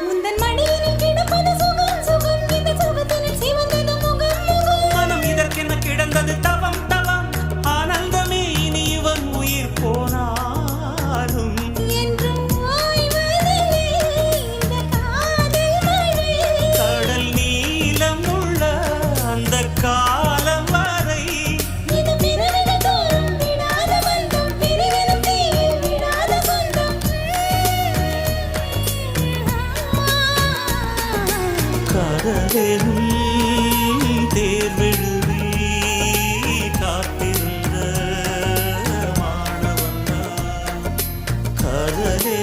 உந்தன் மடியினில் காதலும் தேர்வெழுதி காத்திருந்த மாணவன். காதலே